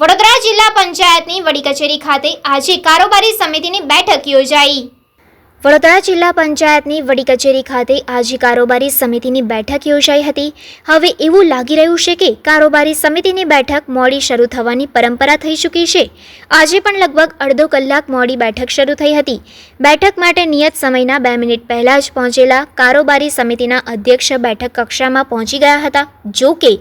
વડોદરા જિલ્લા પંચાયતની વડી કચેરી ખાતે આજે કારોબારી સમિતિની બેઠક યોજાઈ. વડોદરા જિલ્લા પંચાયતની વડી કચેરી ખાતે આજે કારોબારી સમિતિની બેઠક યોજાઈ હતી. હવે એવું લાગી રહ્યું છે કે કારોબારી સમિતિની બેઠક મોડી શરૂ થવાની પરંપરા થઈ ચૂકી છે. આજે પણ લગભગ અડધો કલાક મોડી બેઠક શરૂ થઈ હતી. બેઠક માટે નિયત સમયના બે મિનિટ પહેલાં જ પહોંચેલા કારોબારી સમિતિના અધ્યક્ષ બેઠક કક્ષામાં પહોંચી ગયા હતા. જો કે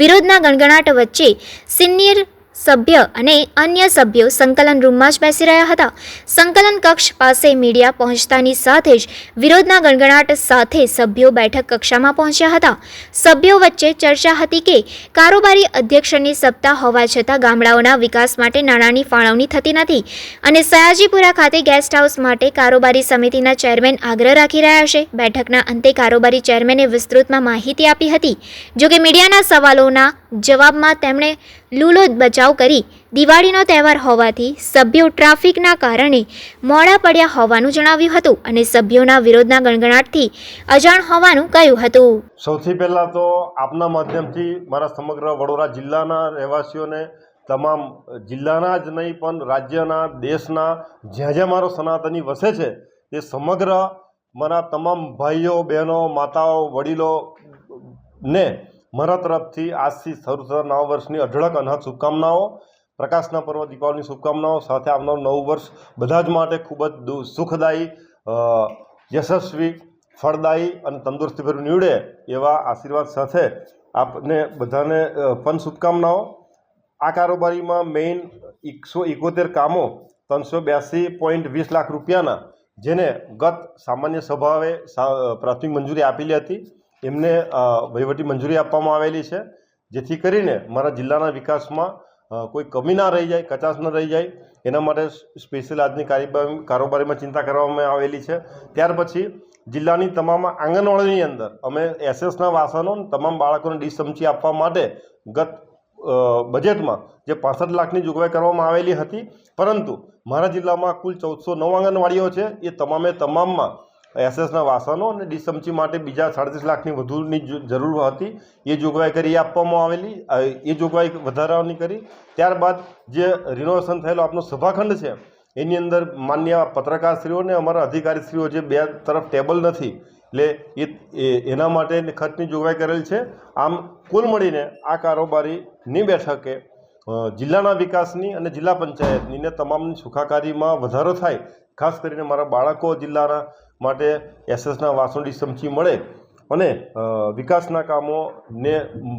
વિરોધના ગણગણાટ વચ્ચે સિનિયર સભ્ય અને અન્ય સભ્યો સંકલન રૂમમાં જ બેસી રહ્યા હતા. સંકલન કક્ષ પાસે મીડિયા પહોંચતાની સાથે જ વિરોધના ગણગણાટ સાથે સભ્યો બેઠક કક્ષામાં પહોંચ્યા હતા. સભ્યો વચ્ચે ચર્ચા હતી કે કારોબારી અધ્યક્ષની સત્તા હોવા છતાં ગામડાઓના વિકાસ માટે નાણાંની ફાળવણી થતી નથી અને સયાજીપુરા ખાતે ગેસ્ટ હાઉસ માટે કારોબારી સમિતિના ચેરમેન આગ્રહ રાખી રહ્યા છે. બેઠકના અંતે કારોબારી ચેરમેને વિસ્તૃતમાં માહિતી આપી હતી. જોકે મીડિયાના સવાલોના જવાબમાં તેમણે લૂલો બચાવ કરી દિવાળીનો તહેવાર હોવાથી સભ્યો ટ્રાફિકના કારણે મોડા પડ્યા હોવાનું જણાવ્યું હતું અને સભ્યોના વિરોધના ગણગણાટથી અજાણ હોવાનું કહ્યું હતું. સૌથી પહેલાં તો આપના માધ્યમથી મારા સમગ્ર વડોદરા જિલ્લાના રહેવાસીઓને તમામ જિલ્લાના જ નહીં, પણ રાજ્યના, દેશના, જ્યાં જ્યાં મારો સનાતની વસે છે, એ સમગ્ર મારા તમામ ભાઈઓ, બહેનો, માતાઓ વડીલો ને મારા તરફથી આજથી શરૂ થતા નવા વર્ષની અઢળક અનહદ શુભકામનાઓ, પ્રકાશના પર્વ, દીપાવલીની શુભકામનાઓ સાથે આવનારું નવું વર્ષ બધા જ માટે ખૂબ જ સુખદાયી યશસ્વી, ફળદાયી અને તંદુરસ્તીભર્યું નીવડે એવા આશીર્વાદ સાથે આપને બધાને પણ શુભકામનાઓ. આ કારોબારીમાં મેઇન એકસો એકોતેર કામો ત્રણસો બ્યાસી પોઈન્ટ વીસ લાખ રૂપિયાના, જેને ગત સામાન્ય સભાએ સા- પ્રાથમિક મંજૂરી આપેલી હતી. એમને વહીવટી મંજૂરી આપવામાં આવેલી છે, જેથી કરીને મારા જિલ્લાના વિકાસમાં કોઈ કમી ના રહી જાય, કચાશ ન રહી જાય. એના માટે સ્પેશિયલ આજની કારીબારી કારોબારીમાં ચિંતા કરવામાં આવેલી છે. ત્યાર પછી જિલ્લાની તમામ આંગણવાડીની અંદર અમે એસએસના વાસણો તમામ બાળકોને ડીશ ચમચી આપવા માટે ગત બજેટમાં જે પાસઠ લાખની જોગવાઈ કરવામાં આવેલી હતી. પરંતુ મારા જિલ્લામાં કુલ ચૌદસો નવ આંગણવાડીઓ છે. એ તમામે તમામમાં એસએસના વાસણો અને ડીશ ચમચી માટે બીજા સાડત્રીસ લાખની વધુની જરૂર હતી. એ જોગવાઈ કરી આપવામાં આવેલી. એ જોગવાઈ વધારાની કરી. ત્યારબાદ જે રિનોવેશન થયેલો આપનો સભાખંડ છે, એની અંદર માન્ય પત્રકારશ્રીઓ અને અમારા અધિકારીશ્રીઓ જે બે તરફ ટેબલ નથી, એટલે એ- એના માટે ખર્ચની જોગવાઈ કરેલ છે. આમ કુલ મળીને આ કારોબારીની બેઠકે જિલ્લાના વિકાસની અને જિલ્લા પંચાયતની ને તમામની સુખાકારીમાં વધારો થાય, ખાસ કરીને મારા બાળકો જિલ્લાના માટે એસએસના વાસણની ચમચી મળે અને વિકાસના કામોને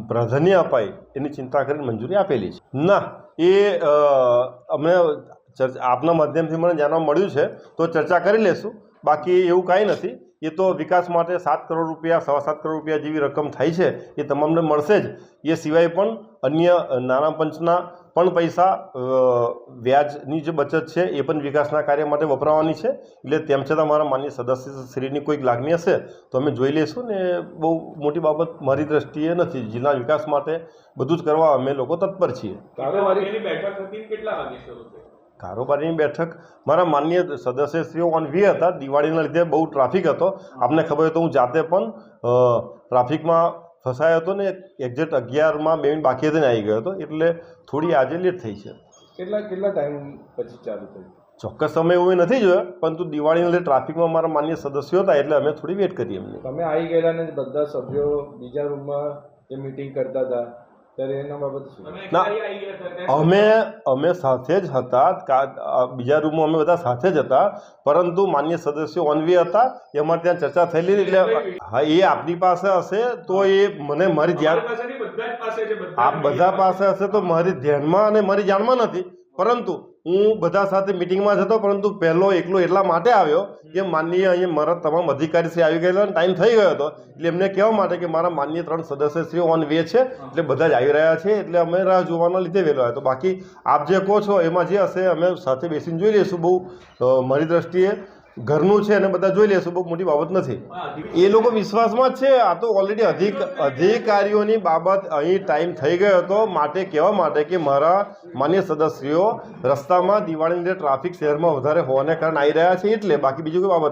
પ્રાધાન્ય અપાય એની ચિંતા કરીને મંજૂરી આપેલી છે. ના, એ અમને અમે ચર્ચા, આપના માધ્યમથી મને જાણવા મળ્યું છે, તો ચર્ચા કરી લેશું. બાકી એવું કાંઈ નથી. એ તો વિકાસ માટે સાત કરોડ રૂપિયા, સવા સાત કરોડ રૂપિયા જેવી રકમ થાય છે, એ તમામને મળશે જ. એ સિવાય પણ અન્ય નાણાં પંચના પણ પૈસા વ્યાજની જે બચત છે, એ પણ વિકાસના કાર્ય માટે વપરાવાની છે. એટલે તેમ છતાં મારા માન્ય સદસ્યશ્રીની કોઈક લાગણી હશે, તો અમે જોઈ લઈશું ને બહુ મોટી બાબત મારી દ્રષ્ટિએ નથી. જિલ્લા વિકાસ માટે બધું જ કરવા અમે લોકો તત્પર છીએ. કેટલા વાગે કારોબારીની બેઠક. મારા માન્ય સદસ્યશ્રીઓ ઓન વી હતા. દિવાળીના લીધે બહુ ટ્રાફિક હતો. આપને ખબર હોય તો હું જાતે પણ ટ્રાફિકમાં ફસાયો હતો ને એક્ઝેક્ટ અગિયારમાં બે મિનિટ બાકી હતી ને આવી ગયો હતો. એટલે થોડી આજે લેટ થઈ છે. કેટલા કેટલા ટાઈમ પછી ચાલુ થઈ ચોક્કસ સમય એવું નથી જોયો પરંતુ દિવાળીના લીધે ટ્રાફિકમાં મારા માન્ય સદસ્યો હતા એટલે અમે થોડી વેટ કરી એમને. તમે આવી ગયેલા ને બધા સભ્યો બીજા રૂમમાં જે મિટિંગ કરતા હતા ત્યારે એના બાબત ના. અમે અમે સાથે જ હતા. કા- બીજા રૂમમાં અમે બધા સાથે જ હતા. પરંતુ માન્ય સદસ્યો ઓનવી હતા. એમાં ત્યાં ચર્ચા થયેલી એટલે હા એ આપની પાસે હશે તો એ મને મારી ધ્યાન આપ બધા પાસે હશે તો મારી ધ્યાનમાં અને મારી જાણમાં નથી. પરંતુ હું બધા સાથે મિટિંગમાં જ હતો, પરંતુ પહેલો એકલો એટલા માટે આવ્યો કે માનનીય અહીંયા મારા તમામ અધિકારીશ્રી આવી ગયેલા અને ટાઈમ થઈ ગયો હતો. એટલે એમને કહેવા માટે કે મારા માન્ય ત્રણ સદસ્યશ્રીઓ ઓન વે છે, એટલે બધા જ આવી રહ્યા છે, એટલે અમે રાહ જોવાના લીધે વહેલો આવ્યો. બાકી આપ જે કહો છો એમાં જે હશે, અમે સાથે બેસીને જોઈ લઈશું બહુ મારી દ્રષ્ટિએ. ઘરનું છે અને બધા જોઈ લેશું, બહુ મોટી બાબત નથી. એ લોકો વિશ્વાસમાં જ છે, આ તો ઓલરેડી અધિક, અધિકારીઓની બાબત અહીં ટાઈમ થઈ ગયો હતો. માટે કહેવા માટે કે મારા માન્ય સદસ્યો રસ્તામાં દિવાળીની ટ્રાફિક શહેરમાં વધારે હોવાને કારણે આવી રહ્યા છે, એટલે બાકી બીજું કોઈ બાબત